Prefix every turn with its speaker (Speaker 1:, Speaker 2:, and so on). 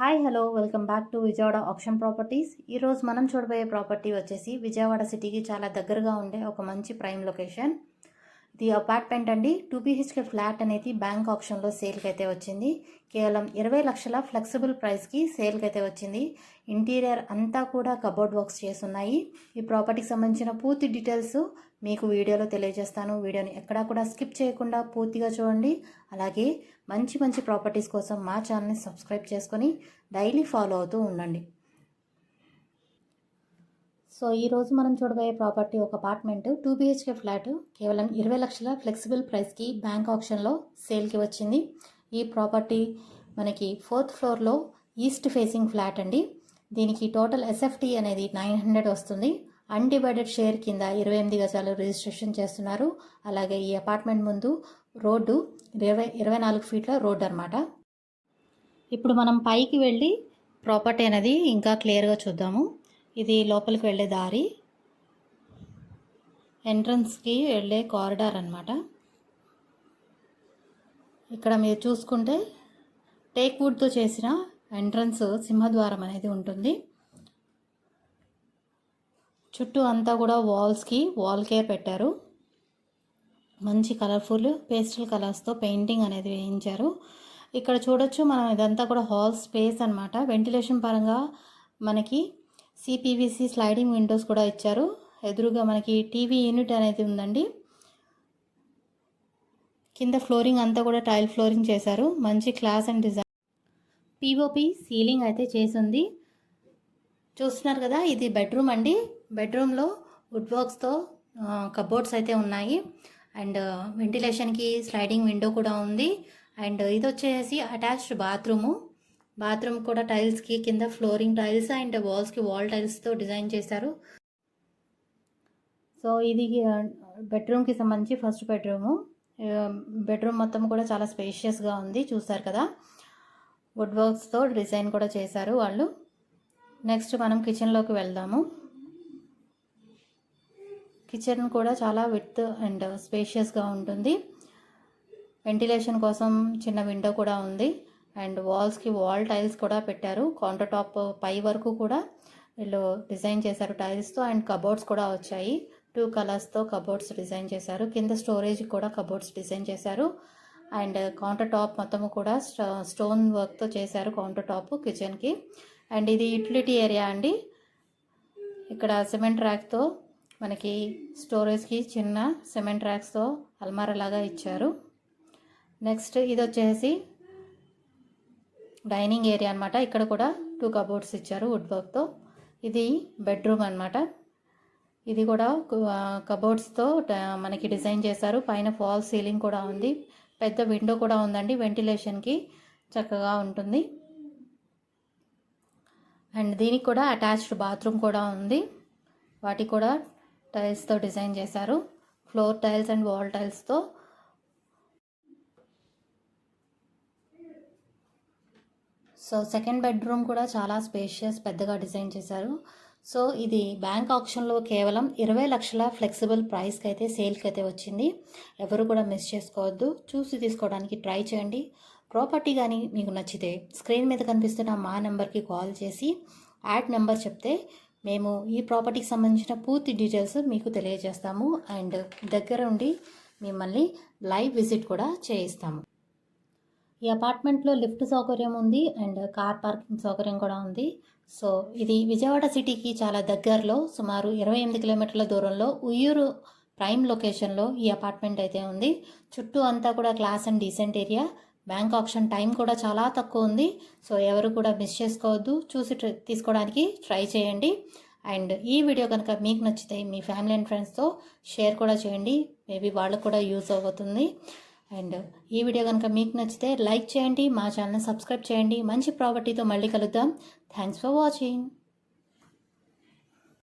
Speaker 1: Hi hello welcome back to Vijayawada option properties. ఈరోజు మనం చూడబోయే ప్రాపర్టీ వచ్చేసి విజయవాడ సిటీకి చాలా దగ్గరగా ఉండే ఒక మంచి ప్రైమ్ లొకేషన్. ది అపార్ట్మెంట్ అండి టూ బీహెచ్కే ఫ్లాట్ అనేది బ్యాంక్ ఆప్షన్లో సేల్కి అయితే వచ్చింది. కేవలం ఇరవై లక్షల ఫ్లెక్సిబుల్ ప్రైస్కి సేల్కి అయితే వచ్చింది. ఇంటీరియర్ అంతా కూడా కబోర్డ్ వర్క్స్ చేసి ఉన్నాయి ఈ ప్రాపర్టీకి సంబంధించిన పూర్తి డీటెయిల్స్ మీకు వీడియోలో తెలియజేస్తాను. వీడియోని ఎక్కడా కూడా స్కిప్ చేయకుండా పూర్తిగా చూడండి. అలాగే మంచి మంచి ప్రాపర్టీస్ కోసం మా ఛానల్ని సబ్స్క్రైబ్ చేసుకొని డైలీ ఫాలో అవుతూ ఉండండి. సో ఈరోజు మనం చూడబోయే ప్రాపర్టీ ఒక అపార్ట్మెంట్. టూ బిహెచ్కే ఫ్లాట్ కేవలం ఇరవై లక్షల ఫ్లెక్సిబుల్ ప్రైస్కి బ్యాంక్ ఆప్షన్లో సేల్కి వచ్చింది. ఈ ప్రాపర్టీ మనకి ఫోర్త్ ఫ్లోర్లో ఈస్ట్ ఫేసింగ్ ఫ్లాట్ అండి. దీనికి టోటల్ ఎస్ఎఫ్టీ అనేది నైన్ హండ్రెడ్ వస్తుంది. అన్డివైడెడ్ షేర్ కింద ఇరవై ఎనిమిది గజాలు రిజిస్ట్రేషన్ చేస్తున్నారు. అలాగే ఈ అపార్ట్మెంట్ ముందు రోడ్డు ఇరవై ఇరవై నాలుగు ఫీట్ల రోడ్డు అనమాట ఇప్పుడు మనం పైకి వెళ్ళి ప్రాపర్టీ అనేది ఇంకా క్లియర్గా చూద్దాము. ఇది లోపలికి వెళ్ళే దారి. ఎంట్రన్స్కి వెళ్ళే కారిడార్ అనమాట ఇక్కడ మీరు చూసుకుంటే టేక్ వుడ్తో చేసిన ఎంట్రన్స్ సింహద్వారం అనేది ఉంటుంది. చుట్టూ అంతా కూడా వాల్స్కి వాల్ కేర్ పెట్టారు. మంచి కలర్ఫుల్ పేస్టల్ కలర్స్తో పెయింటింగ్ అనేది వేయించారు. ఇక్కడ చూడొచ్చు మనం ఇదంతా కూడా హాల్ స్పేస్ అనమాట వెంటిలేషన్ పరంగా మనకి సిపివిసి స్లైడింగ్ విండోస్ కూడా ఇచ్చారు. ఎదురుగా మనకి టీవీ యూనిట్ అనేది ఉందండి. కింద ఫ్లోరింగ్ అంతా కూడా టైల్ ఫ్లోరింగ్ చేశారు. మంచి class and design POP ceiling అయితే చేసింది. చూస్తున్నారు కదా ఇది బెడ్రూమ్ అండి. బెడ్రూమ్లో వుడ్ వర్క్స్తో కబోర్డ్స్ అయితే ఉన్నాయి. అండ్ వెంటిలేషన్కి స్లైడింగ్ విండో కూడా ఉంది. అండ్ ఇది వచ్చేసి అటాచ్డ్ బాత్రూము బాత్రూమ్ కూడా టైల్స్కి కింద ఫ్లోరింగ్ టైల్స్ అండ్ వాల్స్కి వాల్ టైల్స్తో డిజైన్ చేశారు. సో ఇది బెడ్రూమ్కి సంబంధించి ఫస్ట్ బెడ్రూము బెడ్రూమ్ మొత్తం కూడా చాలా స్పేషియస్గా ఉంది చూసారు కదా? వుడ్ వర్క్స్తో డిజైన్ కూడా చేశారు వాళ్ళు. నెక్స్ట్ మనం కిచెన్లోకి వెళ్దాము. కిచెన్ కూడా చాలా విత్ అండ్ స్పేషియస్గా ఉంటుంది. వెంటిలేషన్ కోసం చిన్న విండో కూడా ఉంది. అండ్ వాల్స్కి వాల్ టైల్స్ కూడా పెట్టారు. కౌంటర్ టాప్ పై వరకు కూడా వీళ్ళు డిజైన్ చేశారు టైల్స్తో అండ్ కబోర్డ్స్ కూడా వచ్చాయి. టూ కలర్స్తో కబోర్డ్స్ డిజైన్ చేశారు. కింద స్టోరేజ్ కూడా కబోర్డ్స్ డిజైన్ చేశారు. అండ్ కౌంటర్ టాప్ మొత్తం కూడా స్టోన్ వర్క్తో చేశారు కౌంటర్ టాప్ కిచెన్కి అండ్ ఇది యూటిలిటీ ఏరియా అండి. ఇక్కడ సిమెంట్ ర్యాక్తో మనకి స్టోరేజ్కి చిన్న సిమెంట్ ర్యాక్స్తో అల్మారా లాగా ఇచ్చారు. నెక్స్ట్ ఇది వచ్చేసి డైనింగ్ ఏరియా అనమాట ఇక్కడ కూడా టూ కబోర్డ్స్ ఇచ్చారు వుడ్ వర్క్తో ఇది బెడ్రూమ్ అనమాట ఇది కూడా కబోర్డ్స్తో మనకి డిజైన్ చేశారు. పైన ఫాల్ సీలింగ్ కూడా ఉంది. పెద్ద విండో కూడా ఉందండి. వెంటిలేషన్కి చక్కగా ఉంటుంది. అండ్ దీనికి కూడా అటాచ్డ్ బాత్రూమ్ కూడా ఉంది. వాటికి కూడా టైల్స్తో డిజైన్ చేశారు. ఫ్లోర్ టైల్స్ అండ్ వాల్ టైల్స్తో సో సెకండ్ బెడ్రూమ్ కూడా చాలా స్పేషియస్ పెద్దగా డిజైన్ చేశారు. సో ఇది బ్యాంక్ ఆప్షన్లో కేవలం ఇరవై లక్షల ఫ్లెక్సిబుల్ ప్రైస్కి అయితే సేల్కి అయితే వచ్చింది. ఎవరు కూడా మిస్ చేసుకోవద్దు. చూసి తీసుకోవడానికి ట్రై చేయండి. ప్రాపర్టీ కానీ మీకు నచ్చితే స్క్రీన్ మీద కనిపిస్తున్న మా నెంబర్కి కాల్ చేసి యాడ్ నెంబర్ చెప్తే మేము ఈ ప్రాపర్టీకి సంబంధించిన పూర్తి డీటెయిల్స్ మీకు తెలియజేస్తాము. అండ్ దగ్గర ఉండి మిమ్మల్ని లైవ్ విజిట్ కూడా చేయిస్తాము. ఈ అపార్ట్మెంట్లో లిఫ్ట్ సౌకర్యం ఉంది అండ్ కార్ పార్కింగ్ సౌకర్యం కూడా ఉంది. సో ఇది విజయవాడ సిటీకి చాలా దగ్గరలో సుమారు ఇరవై ఎనిమిది కిలోమీటర్ల దూరంలో ఉయ్యూరు ప్రైమ్ లొకేషన్లో ఈ అపార్ట్మెంట్ అయితే ఉంది. చుట్టూ అంతా కూడా class and decent area. Bank option time కూడా చాలా తక్కువ ఉంది. సో ఎవరు కూడా మిస్ చేసుకోవద్దు. చూసి తీసుకోవడానికి ట్రై చేయండి. అండ్ ఈ వీడియో కనుక మీకు నచ్చితే మీ ఫ్యామిలీ అండ్ ఫ్రెండ్స్తో షేర్ కూడా చేయండి. మేబీ వాళ్ళకు కూడా యూజ్ అవుతుంది. అండ్ ఈ వీడియో కనుక మీకు నచ్చితే లైక్ చేయండి మా ఛానల్ని సబ్స్క్రైబ్ చేయండి. మంచి ప్రాపర్టీతో మళ్ళీ కలుద్దాం. Thanks for watching.